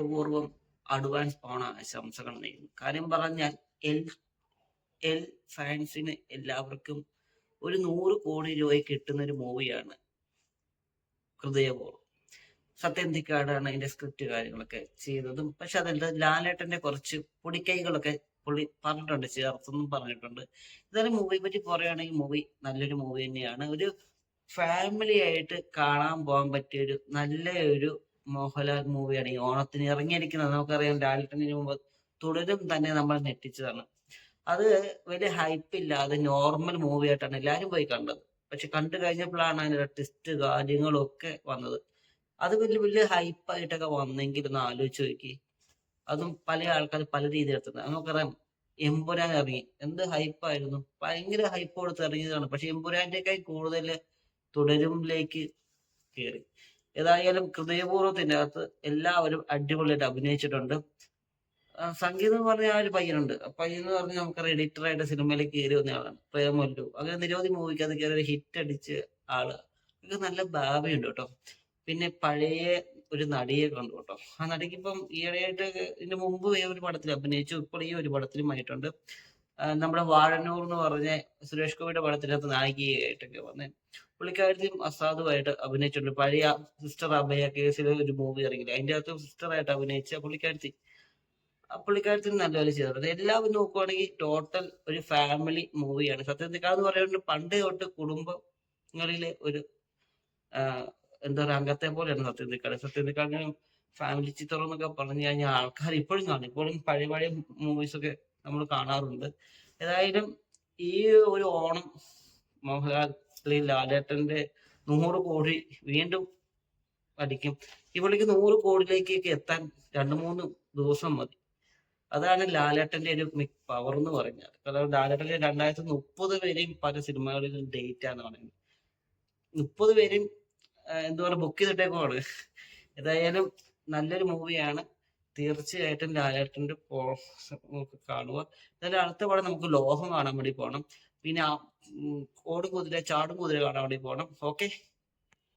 പൂർവം അഡ്വാൻസ് പോണ ആശംസകൾ നേരുന്നു. കാര്യം പറഞ്ഞാൽ എൽ എൽ ഫാൻസിന് എല്ലാവർക്കും ഒരു നൂറ് കോടി രൂപ കിട്ടുന്ന ഒരു മൂവിയാണ് ഹൃദയപൂർവം. സത്യന്തിക്കാടാണ് അതിന്റെ സ്ക്രിപ്റ്റ് കാര്യങ്ങളൊക്കെ ചെയ്തതും. പക്ഷെ അതല്ല ലാലേട്ടന്റെ കുറച്ച് പൊടിക്കൈകളൊക്കെ പുള്ളി പറഞ്ഞിട്ടുണ്ട് ചേർത്തെന്നും പറഞ്ഞിട്ടുണ്ട്. ഇതായാലും മൂവിയെ പറ്റി പറയുകയാണെങ്കിൽ മൂവി നല്ലൊരു മൂവി തന്നെയാണ്. ഒരു ഫാമിലി ആയിട്ട് കാണാൻ പോകാൻ പറ്റിയ ഒരു നല്ല ഒരു മോഹൻലാൽ മൂവിയാണ് ഈ ഓണത്തിന് ഇറങ്ങിയിരിക്കുന്നത് നമുക്കറിയാം ലാലേട്ടന് മുമ്പ് തുടരും തന്നെ നമ്മൾ ഞെട്ടിച്ചതാണ്. അത് വലിയ ഹൈപ്പ് ഇല്ലാതെ നോർമൽ മൂവി ആയിട്ടാണ് എല്ലാവരും പോയി കണ്ടത്. പക്ഷെ കണ്ടു കഴിഞ്ഞപ്പോഴാണ് അതിന്റെ ട്വിസ്റ്റ് കാര്യങ്ങളും ഒക്കെ വന്നത്. അത് വലിയ വലിയ ഹൈപ്പായിട്ടൊക്കെ വന്നെങ്കിൽ ഒന്ന് ആലോചിച്ച് നോക്കി. അതും പല ആൾക്കാർ പല രീതിയിൽ എടുത്തത് നമുക്കറിയാം എമ്പുരാൻ ഇറങ്ങി. എന്ത് ഹൈപ്പായിരുന്നു ഭയങ്കര ഹൈപ്പ് കൊടുത്ത് ഇറങ്ങിയതാണ്. പക്ഷെ എമ്പുരാന്റെക്കായി കൂടുതൽ തുടരുമ്പിലേക്ക് കയറി ഏതായാലും ഹൃദയപൂർവത്തിന്റെ അകത്ത് എല്ലാവരും അടിപൊളിയായിട്ട് അഭിനയിച്ചിട്ടുണ്ട്. സംഗീതം എന്ന് പറഞ്ഞ ആ ഒരു പയ്യനുണ്ട്. പയ്യൻ എന്ന് പറഞ്ഞാൽ നമുക്കറിയാം എഡിറ്ററായിട്ട് സിനിമയിലേക്ക് കയറി വന്ന ആളാണ്. പ്രേമല്ലു അങ്ങനെ നിരവധി മൂവിക്ക് അത് കയറി ഒരു ഹിറ്റ് അടിച്ച് ആൾ. ഒക്കെ നല്ല ഭാവിയുണ്ട് കേട്ടോ. പിന്നെ പഴയ ഒരു നടിയെ കണ്ടു കേട്ടോ. ആ നടിക്ക് ഇപ്പം ഈയിടെയായിട്ട് ഇതിന് മുമ്പ് ഒരു പടത്തിൽ അഭിനയിച്ചു. ഇപ്പോൾ ഈ ഒരു പടത്തിലും ആയിട്ടുണ്ട്. നമ്മുടെ വാഴന്നൂർ എന്ന് പറഞ്ഞ സുരേഷ് ഗോപിയുടെ പടത്തിനകത്ത് നായികയായിട്ടൊക്കെ വന്നേ പുള്ളിക്കാരത്തിയും അസാധുവായിട്ട് അഭിനയിച്ചിട്ടുണ്ട്. പഴയ സിസ്റ്റർ അഭയ കേസിൽ ഒരു മൂവി ഇറങ്ങി അതിന്റെ അകത്ത് സിസ്റ്ററായിട്ട് അഭിനയിച്ച പുള്ളിക്കാരത്തി. പുള്ളിക്കാരത്തിന് നല്ലപോലെ ചെയ്തിട്ടുണ്ട്. എല്ലാവരും നോക്കുവാണെങ്കിൽ ടോട്ടൽ ഒരു ഫാമിലി മൂവിയാണ് സത്യത്തിക്കാന്ന് പറയുന്നത് പണ്ട് തൊട്ട് കുടുംബങ്ങളിലെ ഒരു എന്താ പറയുക അംഗത്തെ പോലെയാണ് സത്യത്തിക്കാട് നിക്കാട് ഫാമിലി ചിത്രം എന്നൊക്കെ പറഞ്ഞു കഴിഞ്ഞാൽ ആൾക്കാർ ഇപ്പോഴും കാണും. ഇപ്പോഴും പഴയ പഴയ മൂവീസ് ഒക്കെ നമ്മൾ കാണാറുണ്ട്. ഏതായാലും ഈ ഒരു ഓണം അല്ലെങ്കിൽ ലാലേട്ടന്റെ നൂറ് കോടി വീണ്ടും അടിക്കും. ഈ പുള്ളിക്ക് നൂറ് കോടിയിലേക്കൊക്കെ എത്താൻ രണ്ട് മൂന്ന് ദിവസം മതി. അതാണ് ലാലേട്ടന്റെ ഒരു പവർ എന്ന് പറഞ്ഞാൽ. കാരണം ലാലേട്ടന്റെ രണ്ടായിരത്തി മുപ്പത് വരെയും പല സിനിമകളിലും ഡേറ്റ് ആണ് പറയുന്നത് മുപ്പത് പേരും എന്താ പറയുക ബുക്ക് ചെയ്തിട്ടേക്കുമാണ് ഏതായാലും നല്ലൊരു മൂവിയാണ് തീർച്ചയായിട്ടും ലാലേട്ടന്റെ പോ കാണുക. എന്നാലും അടുത്ത പടം നമുക്ക് ലോഹം കാണാൻ വേണ്ടി പോകണം പിന്നെ ഓടും കുതിര ചാടും കുതിര കാണാൻ വേണ്ടി പോകണം ഓക്കെ